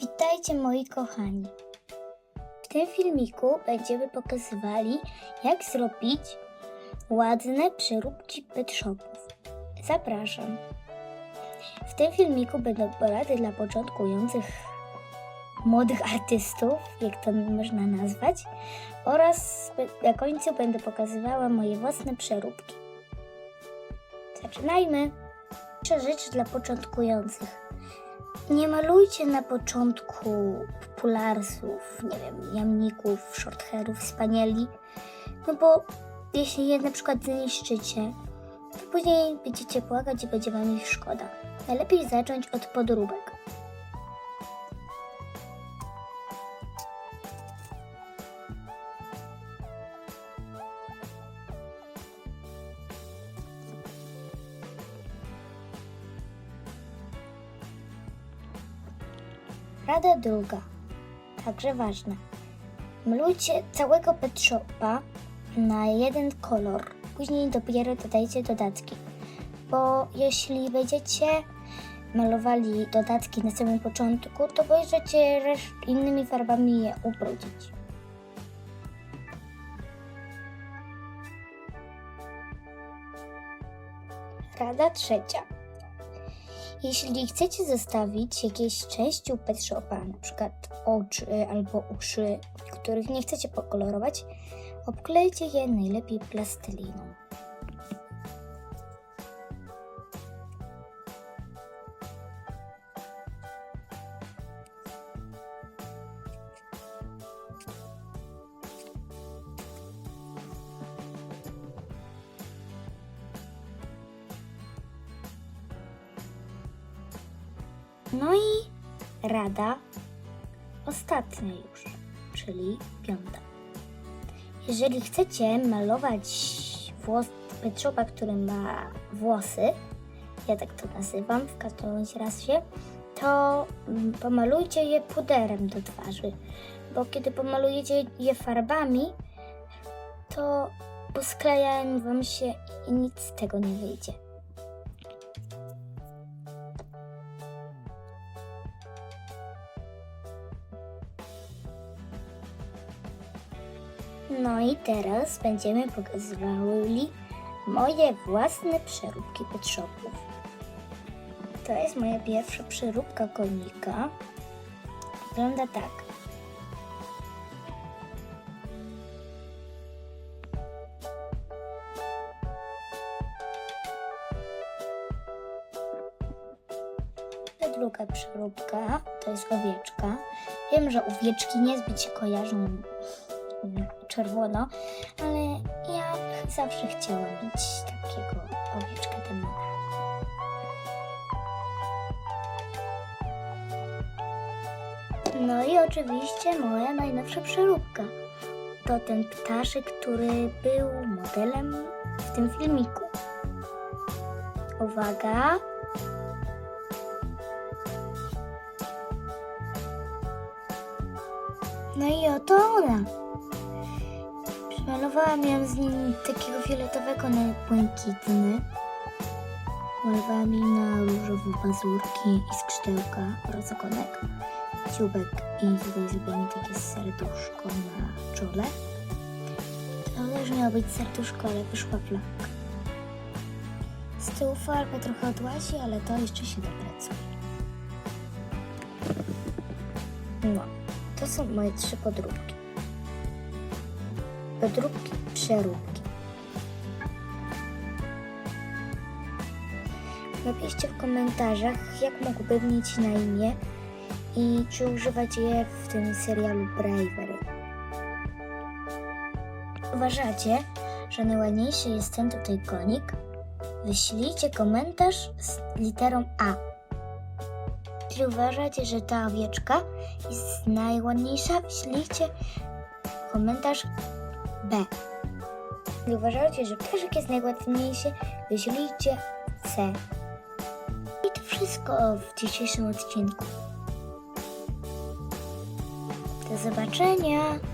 Witajcie moi kochani. W tym filmiku będziemy pokazywali, jak zrobić ładne przeróbki pet shopów. Zapraszam. W tym filmiku będą porady dla początkujących młodych artystów, jak to można nazwać, oraz na końcu będę pokazywała moje własne przeróbki. Zaczynajmy! Pierwsza rzecz dla początkujących. Nie malujcie na początku popularsów, nie wiem, jamników, shorthairów, spanieli, no bo jeśli je na przykład zniszczycie, to później będziecie płakać i będzie wam ich szkoda. Najlepiej zacząć od podróbek. Rada druga, także ważna. Malujcie całego pet na jeden kolor. Później dopiero dodajcie dodatki. Bo jeśli będziecie malowali dodatki na samym początku, to możecie innymi farbami je ubrudzić. Rada trzecia. Jeśli chcecie zostawić jakieś części u pet shopa, na przykład oczy albo uszy, których nie chcecie pokolorować, obklejcie je najlepiej plasteliną. No i rada ostatnia już, czyli piąta. Jeżeli chcecie malować włos pet shopa, który ma włosy, ja tak to nazywam w każdym razie, to mm, pomalujcie je puderem do twarzy, bo kiedy pomalujecie je farbami, to posklejają wam się i nic z tego nie wyjdzie. No i teraz będziemy pokazywali moje własne przeróbki pet. To jest moja pierwsza przeróbka konika. Wygląda tak. Ta druga przeróbka to jest owieczka. Wiem, że owieczki niezbyt się kojarzą czerwono, ale ja zawsze chciałam mieć takiego owieczkę demona. No i oczywiście moja najnowsza przeróbka. To ten ptaszek, który był modelem w tym filmiku. Uwaga! No i oto ona. Malowałam ją z nim takiego fioletowego na błękitny. Malowałam jej na różowe pazurki i skrzydełka oraz ogonek, dziubek i tutaj zrobiłam takie serduszko na czole. To też miało być serduszko, ale wyszła flaga. Z tyłu farba trochę odłazi, ale to jeszcze się dopracuje. No, to są moje trzy podróbki podróbki, przeróbki. Napiszcie w komentarzach, jak mógłbym mieć na imię i czy używać je w tym serialu Bravery. Uważacie, że najładniejszy jest ten tutaj konik? Wyślijcie komentarz z literą A. Jeśli uważacie, że ta owieczka jest najładniejsza, wyślijcie komentarz B. Jeśli uważacie, że ptaszek jest najładniejszy, wyślijcie C. I to wszystko w dzisiejszym odcinku. Do zobaczenia!